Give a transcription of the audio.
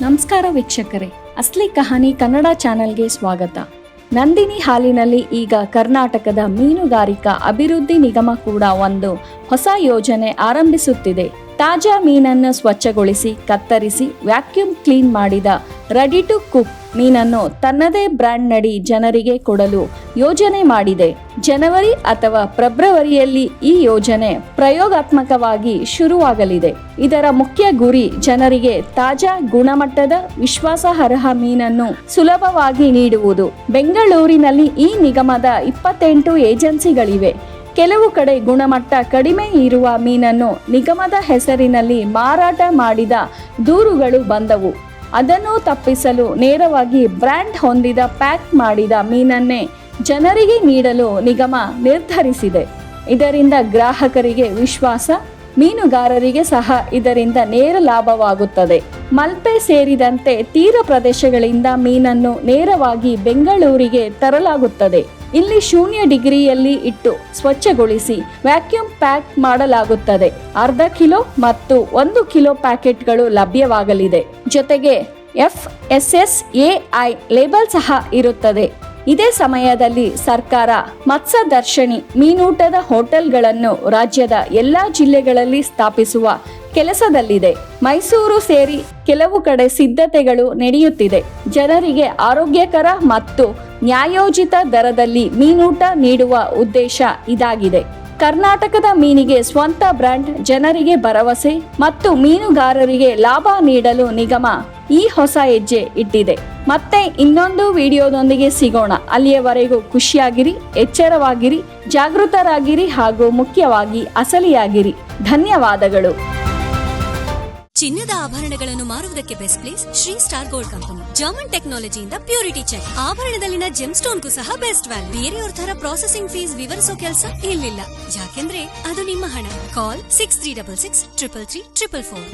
ನಮಸ್ಕಾರ ವೀಕ್ಷಕರೇ. ಅಸ್ಲಿ ಕಹಾನಿ ಕನ್ನಡ ಚಾನೆಲ್ಗೆ ಸ್ವಾಗತ. ನಂದಿನಿ ಹಾಲಿನಲ್ಲಿ ಈಗ ಕರ್ನಾಟಕದ ಮೀನುಗಾರಿಕಾ ಅಭಿವೃದ್ಧಿ ನಿಗಮ ಕೂಡ ಒಂದು ಹೊಸ ಯೋಜನೆ ಆರಂಭಿಸುತ್ತಿದೆ. ತಾಜಾ ಮೀನನ್ನು ಸ್ವಚ್ಛಗೊಳಿಸಿ, ಕತ್ತರಿಸಿ, ವ್ಯಾಕ್ಯೂಮ್ ಕ್ಲೀನ್ ಮಾಡಿದ ರೆಡಿ ಟು ಕುಕ್ ಮೀನನ್ನು ತನ್ನದೇ ಬ್ರ್ಯಾಂಡ್ ನಡಿ ಜನರಿಗೆ ಕೊಡಲು ಯೋಜನೆ ಮಾಡಿದೆ. ಜನವರಿ ಅಥವಾ ಫೆಬ್ರವರಿಯಲ್ಲಿ ಈ ಯೋಜನೆ ಪ್ರಯೋಗಾತ್ಮಕವಾಗಿ ಶುರುವಾಗಲಿದೆ. ಇದರ ಮುಖ್ಯ ಗುರಿ ಜನರಿಗೆ ತಾಜಾ ಗುಣಮಟ್ಟದ ವಿಶ್ವಾಸಾರ್ಹ ಮೀನನ್ನು ಸುಲಭವಾಗಿ ನೀಡುವುದು. ಬೆಂಗಳೂರಿನಲ್ಲಿ ಈ ನಿಗಮದ ಇಪ್ಪತ್ತೆಂಟು ಏಜೆನ್ಸಿಗಳಿವೆ. ಕೆಲವು ಕಡೆ ಗುಣಮಟ್ಟ ಕಡಿಮೆ ಇರುವ ಮೀನನ್ನು ನಿಗಮದ ಹೆಸರಿನಲ್ಲಿ ಮಾರಾಟ ಮಾಡಿದ ದೂರುಗಳು ಬಂದವು. ಅದನ್ನು ತಪ್ಪಿಸಲು ನೇರವಾಗಿ ಬ್ರ್ಯಾಂಡ್ ಹೊಂದಿದ ಪ್ಯಾಕ್ ಮಾಡಿದ ಮೀನನ್ನೇ ಜನರಿಗೆ ನೀಡಲು ನಿಗಮ ನಿರ್ಧರಿಸಿದೆ. ಇದರಿಂದ ಗ್ರಾಹಕರಿಗೆ ವಿಶ್ವಾಸ, ಮೀನುಗಾರರಿಗೆ ಸಹ ಇದರಿಂದ ನೇರ ಲಾಭವಾಗುತ್ತದೆ. ಮಲ್ಪೆ ಸೇರಿದಂತೆ ತೀರ ಪ್ರದೇಶಗಳಿಂದ ಮೀನನ್ನು ನೇರವಾಗಿ ಬೆಂಗಳೂರಿಗೆ ತರಲಾಗುತ್ತದೆ. ಇಲ್ಲಿ ಶೂನ್ಯ ಡಿಗ್ರಿಯಲ್ಲಿ ಇಟ್ಟು ಸ್ವಚ್ಛಗೊಳಿಸಿ ವ್ಯಾಕ್ಯೂಮ್ ಪ್ಯಾಕ್ ಮಾಡಲಾಗುತ್ತದೆ. ಅರ್ಧ ಕಿಲೋ ಮತ್ತು ಒಂದು ಕಿಲೋ ಪ್ಯಾಕೆಟ್ಗಳು ಲಭ್ಯವಾಗಲಿದೆ. ಜೊತೆಗೆ F S S A I label ಸಹ ಇರುತ್ತದೆ. ಇದೇ ಸಮಯದಲ್ಲಿ ಸರ್ಕಾರ ಮತ್ಸ್ಯದರ್ಶಿನಿ ಮೀನೂಟದ ಹೋಟೆಲ್ಗಳನ್ನು ರಾಜ್ಯದ ಎಲ್ಲಾ ಜಿಲ್ಲೆಗಳಲ್ಲಿ ಸ್ಥಾಪಿಸುವ ಕೆಲಸದಲ್ಲಿದೆ. ಮೈಸೂರು ಸೇರಿ ಕೆಲವು ಕಡೆ ಸಿದ್ಧತೆಗಳು ನಡೆಯುತ್ತಿದೆ. ಜನರಿಗೆ ಆರೋಗ್ಯಕರ ಮತ್ತು ನ್ಯಾಯೋಚಿತ ದರದಲ್ಲಿ ಮೀನೂಟ ನೀಡುವ ಉದ್ದೇಶ ಇದಾಗಿದೆ. ಕರ್ನಾಟಕದ ಮೀನಿಗೆ ಸ್ವಂತ ಬ್ರ್ಯಾಂಡ್, ಜನರಿಗೆ ಭರವಸೆ ಮತ್ತು ಮೀನುಗಾರರಿಗೆ ಲಾಭ ನೀಡಲು ನಿಗಮ ಈ ಹೊಸ ಹೆಜ್ಜೆ ಇಟ್ಟಿದೆ. ಮತ್ತೆ ಇನ್ನೊಂದು ವಿಡಿಯೋದೊಂದಿಗೆ ಸಿಗೋಣ. ಅಲ್ಲಿಯವರೆಗೂ ಖುಷಿಯಾಗಿರಿ, ಎಚ್ಚರವಾಗಿರಿ, ಜಾಗೃತರಾಗಿರಿ ಹಾಗೂ ಮುಖ್ಯವಾಗಿ ಅಸಲಿಯಾಗಿರಿ. ಧನ್ಯವಾದಗಳು. ಚಿನ್ನದ ಆಭರಣಗಳನ್ನು ಮಾರುವುದಕ್ಕೆ best place Shri star gold company. German ಟೆಕ್ನಾಲಜಿಯಿಂದ purity check ಆಭರಣದಲ್ಲಿನ ಜೆಮ್ ಸ್ಟೋನ್ಗೂ ಸಹ ಬೆಸ್ಟ್ ವ್ಯಾಲ್ಯೂ ಬೇರೆಯವ್ರ ತರ ಪ್ರಾಸೆಸಿಂಗ್ ಫೀಸ್ ವಿವರಿಸೋ ಕೆಲಸ ಇಲ್ಲಿಲ್ಲ. ಯಾಕೆಂದ್ರೆ ಅದು ನಿಮ್ಮ ಹಣ. Call six three double six triple three triple four